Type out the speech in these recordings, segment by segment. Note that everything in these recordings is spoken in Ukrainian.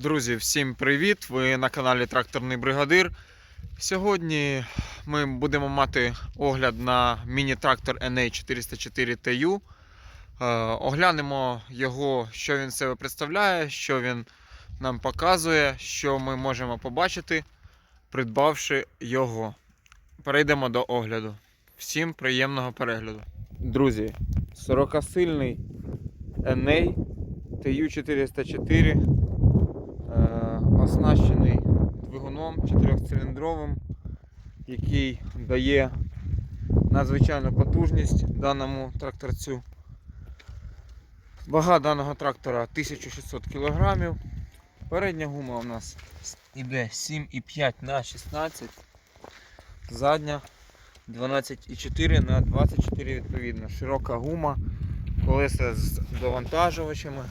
Друзі, всім привіт! Ви на каналі Тракторний Бригадир. Сьогодні ми будемо мати огляд на міні-трактор NA404 TU. Е, Оглянемо його, що він себе представляє, що він нам показує, що ми можемо побачити, придбавши його. Перейдемо до огляду. Всім приємного перегляду. Друзі, 40-сильний NA TU404 е, оснащений двигуном 4-циліндровим, який дає надзвичайну потужність даному тракторцю. Вага даного трактора 1600 кг. Передня гума у нас іде 7,5 на 16, задня 12,4 на 24 відповідно. Широка гума, колеса з довантажувачами.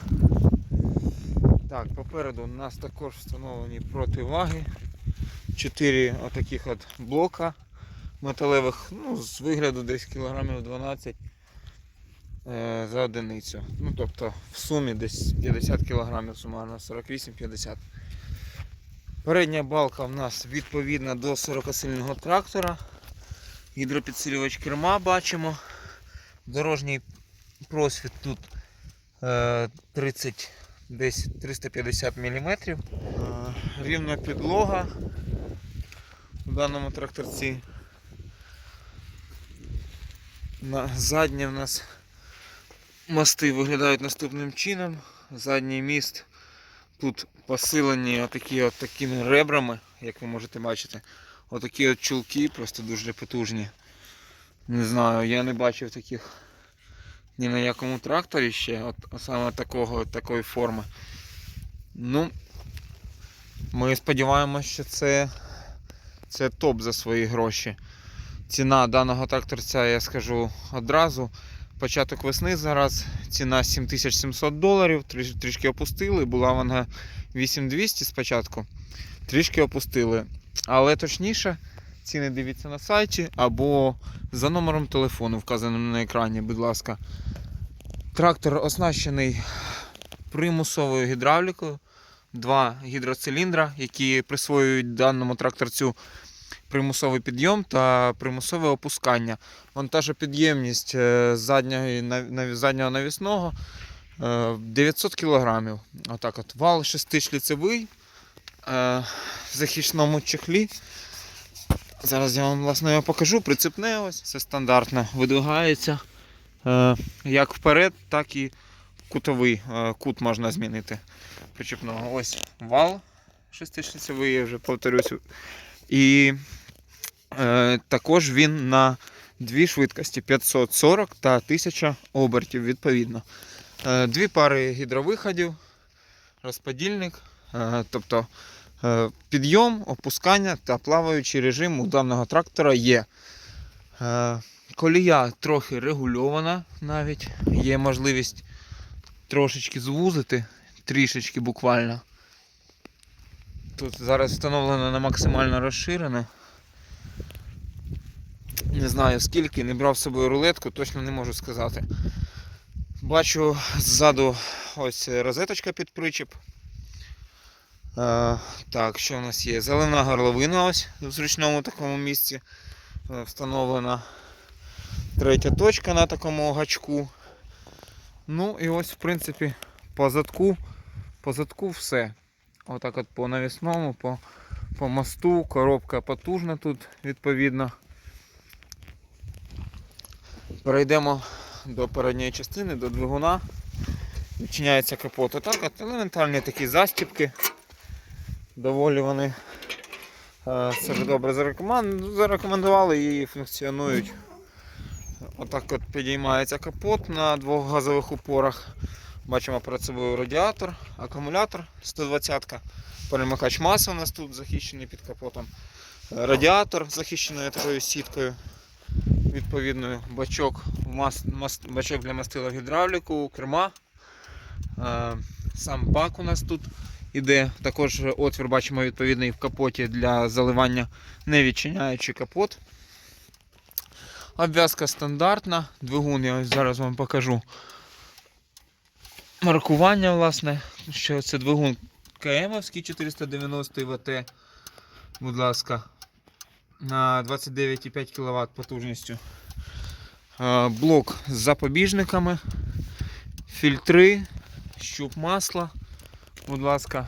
Так, попереду у нас також встановлені противаги. Чотири отаких от блока металевих, ну, з вигляду десь кілограмів 12 е, за одиницю. Ну, тобто в сумі десь 50 кілограмів сумарно, 48-50. Передня балка в нас відповідна до 40-сильного трактора. Гідропідсилювач керма бачимо. Дорожній просвіт тут е, 30 десь 350 мм. Рівна підлога в даному тракторці. Задні в нас мости виглядають наступним чином. Задній міст тут посилені отакі от такими ребрами, як ви можете бачити. Отакі от чулки, просто дуже потужні. Не знаю, я не бачив таких ні на якому тракторі ще, от саме такого, такої форми. Ну, ми сподіваємося, що це, це топ за свої гроші. Ціна даного тракторця, я скажу одразу. Початок весни зараз ціна 7700 доларів, тріш- трішки опустили, була вона 8200 спочатку, трішки опустили. Але точніше, ціни дивіться на сайті або за номером телефону, вказаним на екрані, будь ласка. Трактор оснащений примусовою гідравлікою, два гідроциліндра, які присвоюють даному тракторцю примусовий підйом та примусове опускання. Вантажопідємність е, заднього, заднього навісного е, 900 кг. Отак от. Вал шестишліцевий е, в захисному чехлі. Зараз я вам власне його покажу. Прицепне ось. Це стандартно видвигається е, як вперед, так і кутовий е, кут можна змінити причепного. Ось вал шестишліцевий, я вже повторюсь. І е, також він на дві швидкості 540 та 1000 обертів відповідно. Е, дві пари гідровиходів, розподільник, е, тобто підйом, опускання та плаваючий режим у даного трактора є. Е, колія трохи регульована навіть, є можливість трошечки звузити, трішечки буквально. Тут зараз встановлено на максимально розширене. Не знаю скільки, не брав з собою рулетку, точно не можу сказати. Бачу ззаду ось розеточка під причіп. Е, так, що в нас є? Зелена горловина ось в зручному такому місці е, встановлена. Третя точка на такому гачку. Ну і ось в принципі по задку, по задку все. Отак от по навісному, по, по мосту, коробка потужна тут відповідно. Перейдемо до передньої частини, до двигуна. Відчиняється капот. Отак от елементарні такі застіпки. Доволі вони е, себе добре зарекомендували і функціонують. Отак от підіймається капот на двох газових упорах. Бачимо перед собою радіатор, акумулятор 120-ка, перемикач маси у нас тут захищений під капотом. Радіатор захищеною такою сіткою. Відповідною бачок, мас, мас- бачок для мастила гідравліку, керма. Е, Сам бак у нас тут іде. Також отвір бачимо відповідний в капоті для заливання, не відчиняючи капот. Обв'язка стандартна. Двигун я ось зараз вам покажу. Маркування, власне, що це двигун КМовський 490 ВТ. Будь ласка. На 29,5 кВт потужністю. Блок з запобіжниками, фільтри, щуп масла. Будь ласка,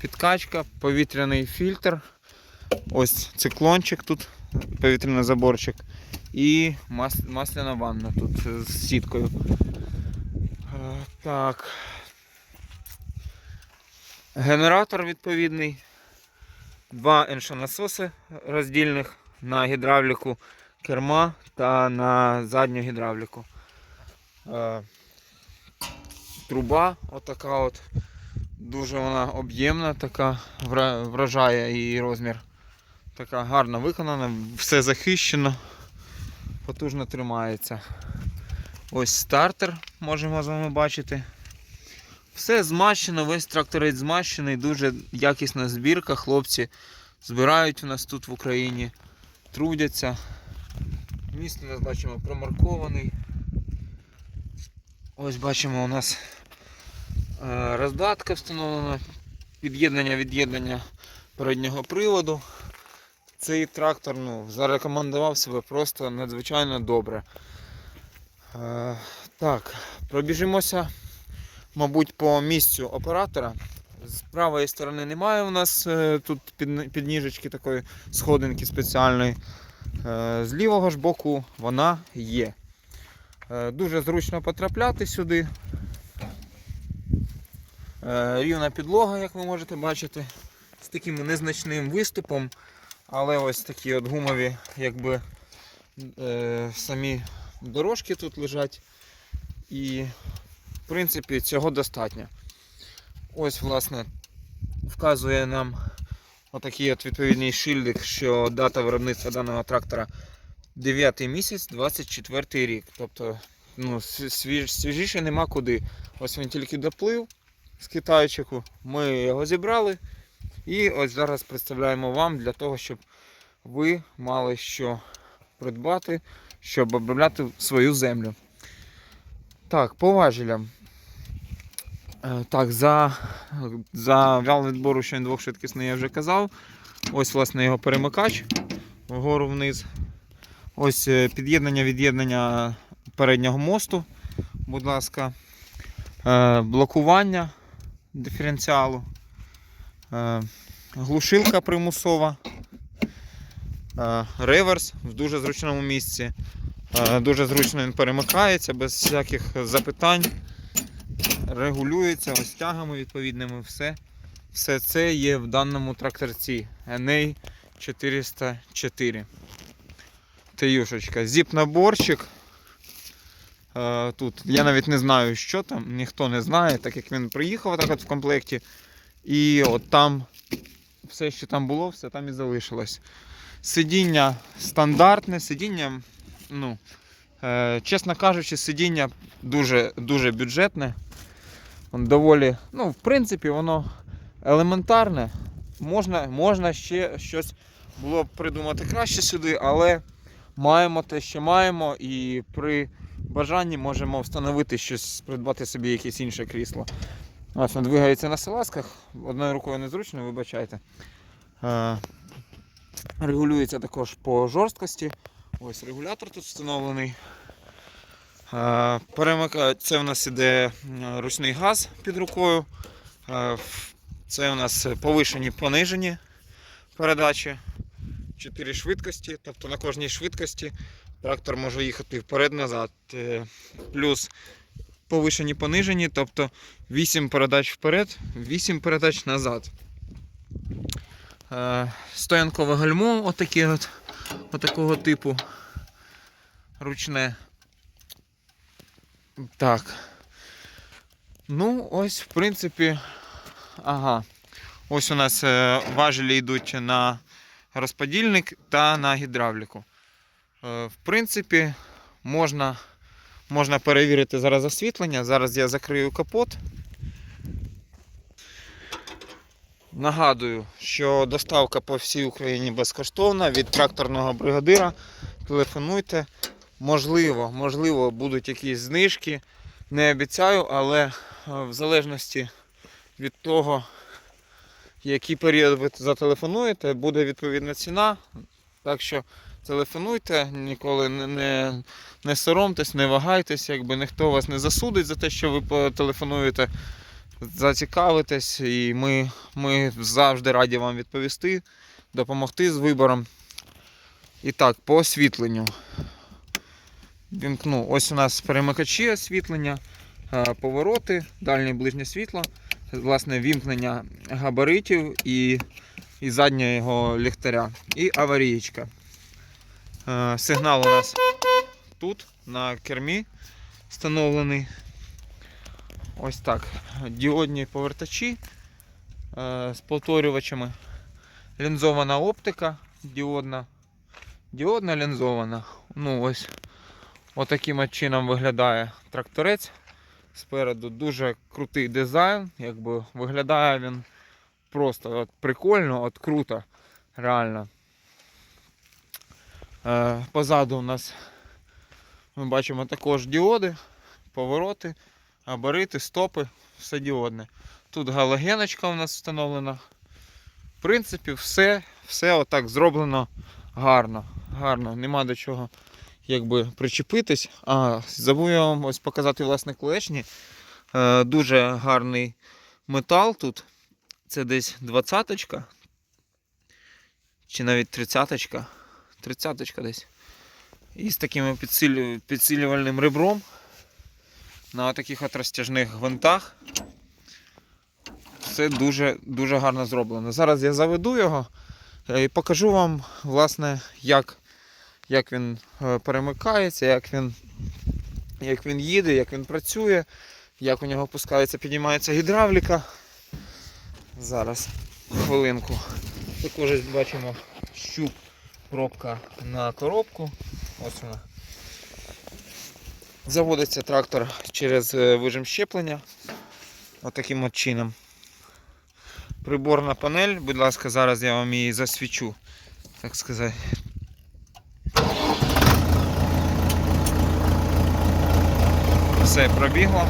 підкачка, повітряний фільтр. Ось циклончик тут, повітряний заборчик. І мас- масляна ванна тут з сіткою. Е, Так. Генератор відповідний. Два еншонасоси роздільних на гідравліку керма та на задню гідравліку. Е, Труба отака от. Дуже вона об'ємна, така вражає її розмір. Така гарно виконана, все захищено, потужно тримається. Ось стартер можемо з вами бачити. Все змащено, весь тракторець змащений, дуже якісна збірка. Хлопці збирають у нас тут в Україні, трудяться. Міст у нас бачимо промаркований. Ось бачимо у нас роздатка встановлена, під'єднання від'єднання переднього приводу. Цей трактор ну, зарекомендував себе просто надзвичайно добре. Е, так, пробіжимося, мабуть, по місцю оператора. З правої сторони немає у нас е, тут під, підніжечки такої сходинки спеціальної. Е, з лівого ж боку вона є. Е, дуже зручно потрапляти сюди. Е, рівна підлога, як ви можете бачити, з таким незначним виступом, але ось такі от гумові, якби е, самі дорожки тут лежать. І, в принципі, цього достатньо. Ось, власне, вказує нам отакий от відповідний шильдик, що дата виробництва даного трактора 9 місяць, 24 рік. Тобто, ну, свіж, свіжіше нема куди. Ось він тільки доплив з Китайчику. Ми його зібрали. І ось зараз представляємо вам для того, щоб ви мали що придбати, щоб обробляти свою землю. Так, по важелям. Е, Так, за, за вал відбору, що він двохшвидкісний, я вже казав. Ось, власне, його перемикач вгору вниз. Ось е, під'єднання від'єднання переднього мосту, будь ласка. Е, Блокування диференціалу. Е, Глушилка примусова. Е, Реверс в дуже зручному місці. Е, Дуже зручно він перемикається, без всяких запитань. Регулюється ось тягами відповідними. Все, все це є в даному тракторці NA 404. Таюшечка. Зіп-наборчик. Е, Тут я навіть не знаю, що там, ніхто не знає, так як він приїхав так от в комплекті. І от там все, що там було, все там і залишилось. Сидіння стандартне, сидіння, ну, е, чесно кажучи, сидіння дуже, дуже бюджетне. Доволі, ну, в принципі, воно елементарне. Можна, можна ще щось було б придумати краще сюди, але маємо те, що маємо, і при бажанні можемо встановити щось, придбати собі якесь інше крісло. Ось двигається на салазках, одною рукою незручно, вибачайте. Е, Регулюється також по жорсткості. Ось регулятор тут встановлений. Е, Це у нас іде ручний газ під рукою. Е, Це у нас повишені понижені передачі. Чотири швидкості, тобто на кожній швидкості трактор може їхати вперед-назад. Е, Плюс повишені понижені, тобто 8 передач вперед, 8 передач назад. Е, Стоянкове гальмо отаке от, отакого типу. Ручне. Так. Ну, ось, в принципі, ага. Ось у нас е, важелі йдуть на розподільник та на гідравліку. Е, в принципі, можна, можна перевірити зараз освітлення. Зараз я закрию капот. Нагадую, що доставка по всій Україні безкоштовна від тракторного бригадира. Телефонуйте. Можливо, можливо, будуть якісь знижки. Не обіцяю, але е, в залежності від того, який період ви зателефонуєте, буде відповідна ціна. Так що телефонуйте, ніколи не, не, не соромтесь, не вагайтесь, якби ніхто вас не засудить за те, що ви потелефонуєте. Зацікавитесь, і ми, ми завжди раді вам відповісти, допомогти з вибором. І так, по освітленню. Вімкну. Ось у нас перемикачі освітлення, е, повороти, дальнє ближнє світло, власне, вімкнення габаритів і, і заднього ліхтаря. І аварієчка. Е, Сигнал у нас тут, на кермі, встановлений. Ось так. Діодні повертачі е, з повторювачами. Лінзована оптика діодна. Діодна лінзована. Ну ось отаким от чином виглядає тракторець. Спереду дуже крутий дизайн. Якби виглядає він просто от прикольно, от круто. Реально. Е, позаду у нас ми бачимо також діоди, повороти, габарити, стопи, все діодне. Тут галогеночка у нас встановлена. В принципі, все, все отак зроблено гарно. Гарно, нема до чого якби причепитись. А, забув я вам ось показати власне клешні. Е, дуже гарний метал тут. Це десь 20-ка. Чи навіть 30-ка. 30-ка десь. І з таким підсилю... підсилювальним ребром. На таких от розтяжних гвинтах. Все дуже, дуже гарно зроблено. Зараз я заведу його е, і покажу вам, власне, як, як він е, перемикається, як він, як він їде, як він працює, як у нього опускається, піднімається гідравліка. Зараз хвилинку. Також бачимо щуп, пробка на коробку. Ось вона. Заводиться трактор через е, вижим щеплення. Отаким от чином. Приборна панель, будь ласка, зараз я вам її засвічу, так сказати. Все пробігло.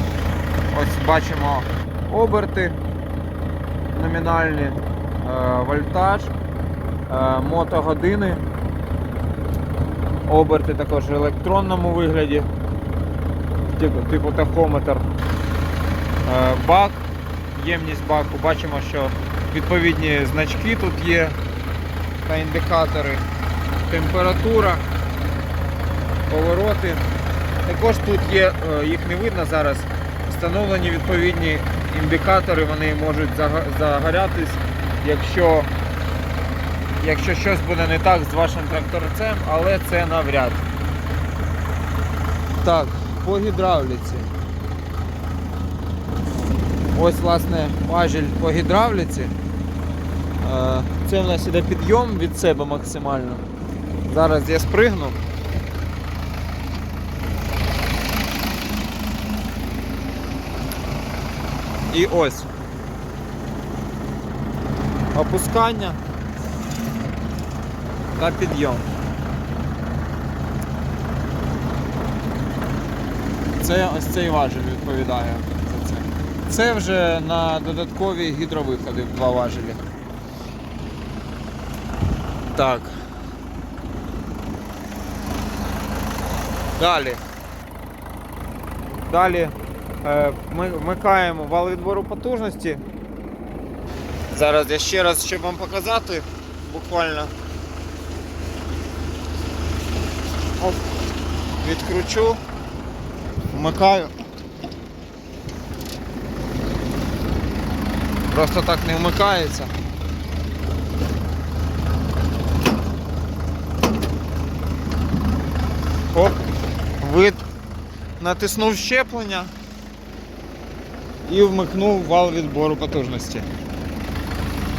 Ось бачимо оберти номінальні, е, вольтаж, мотогодини. Оберти також в електронному вигляді, типу, типу тахометр. Е, Бак, ємність баку, бачимо, що відповідні значки тут є та індикатори, температура, повороти. Також тут є, е, їх не видно зараз, встановлені відповідні індикатори, вони можуть загорятись, якщо, якщо щось буде не так з вашим тракторцем, але це навряд. Так, по гідравліці. Ось, власне, важіль по гідравліці. Е, Це в нас іде підйом від себе максимально. Зараз я спригну. І ось. Опускання та підйом. Це ось цей важіль відповідає за це. Це вже на додаткові гідровиходи в два важелі. Так. Далі. Далі е, ми вмикаємо вал відбору потужності. Зараз я ще раз, щоб вам показати, буквально. Оп, відкручу, вмикаю. Просто так не вмикається. Оп, вид натиснув щеплення і вмикнув вал відбору потужності.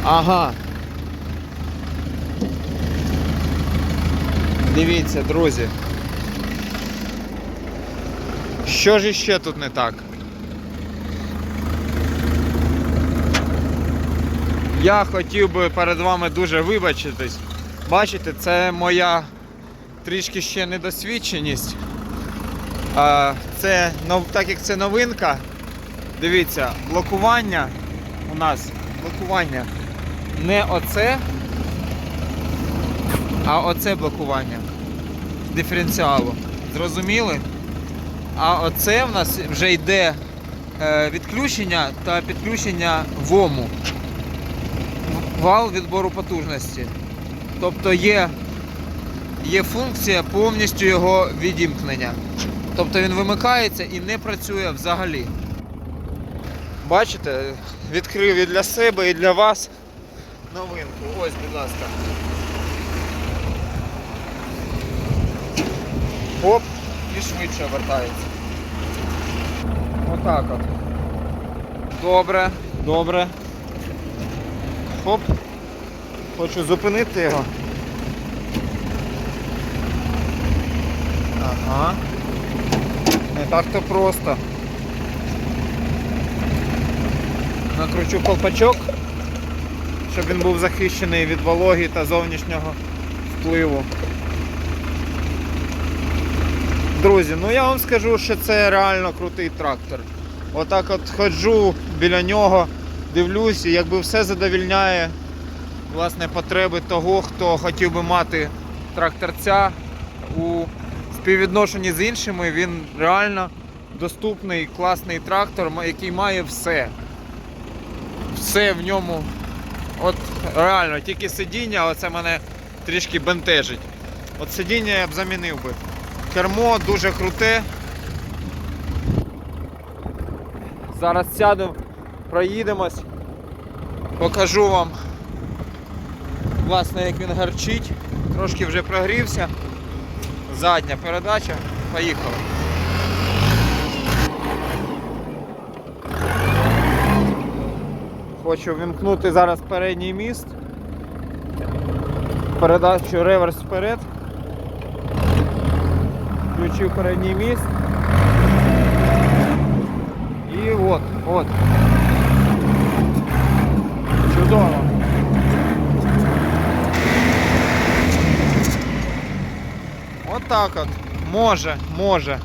Ага. Дивіться, друзі. Що ж іще тут не так? Я хотів би перед вами дуже вибачитись. Бачите, це моя трішки ще недосвідченість. Це так як це новинка. Дивіться, блокування у нас блокування не оце, а оце блокування диференціалу. Зрозуміли? А оце в нас вже йде е, відключення та підключення ВОМу. Вал відбору потужності. Тобто є, є функція повністю його відімкнення. Тобто він вимикається і не працює взагалі. Бачите, відкрив і для себе, і для вас новинку. Ось, будь ласка. Оп, і швидше вертається. Отак от. Добре, добре. Хоп. Хочу зупинити його. Ага. Не так то просто. Накручу колпачок, щоб він був захищений від вологи та зовнішнього впливу. Друзі, ну я вам скажу, що це реально крутий трактор. Отак от ходжу біля нього, дивлюсь, і якби все задовільняє власне потреби того, хто хотів би мати тракторця у співвідношенні з іншими, він реально доступний, класний трактор, який має все. Все в ньому. От реально, тільки сидіння, оце мене трішки бентежить. От сидіння я б замінив би. Кермо дуже круте. Зараз сяду, проїдемось, покажу вам, власне, як він гарчить. Трошки вже прогрівся. Задня передача. Поїхали. Хочу вімкнути зараз передній міст. Передачу реверс вперед. Включив передній міст. І от, от. Чудово. Отак от. Може, може.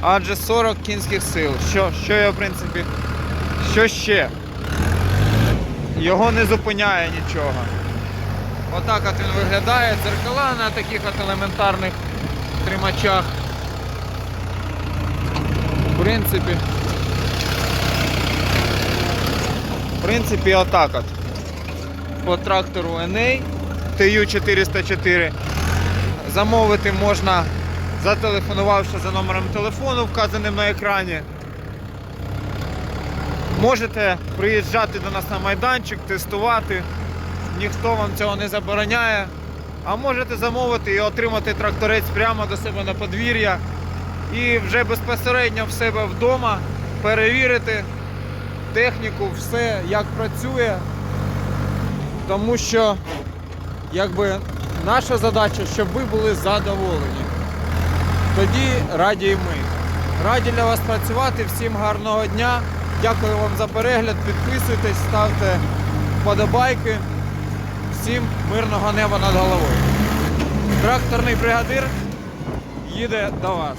Адже 40 кінських сил. Що, що я в принципі. Що ще? Його не зупиняє нічого. Отак от він виглядає. Дзеркала на таких от елементарних тримачах. В принципі. В принципі, отак от. По трактору NA TU404. Замовити можна, зателефонувавши за номером телефону, вказаним на екрані. Можете приїжджати до нас на майданчик, тестувати. Ніхто вам цього не забороняє. А можете замовити і отримати тракторець прямо до себе на подвір'я. І вже безпосередньо в себе вдома перевірити техніку, все як працює. Тому що якби наша задача, щоб ви були задоволені. Тоді раді і ми. Раді для вас працювати. Всім гарного дня. Дякую вам за перегляд. Підписуйтесь, ставте вподобайки. Всім мирного неба над головою. Тракторний бригадир їде до вас.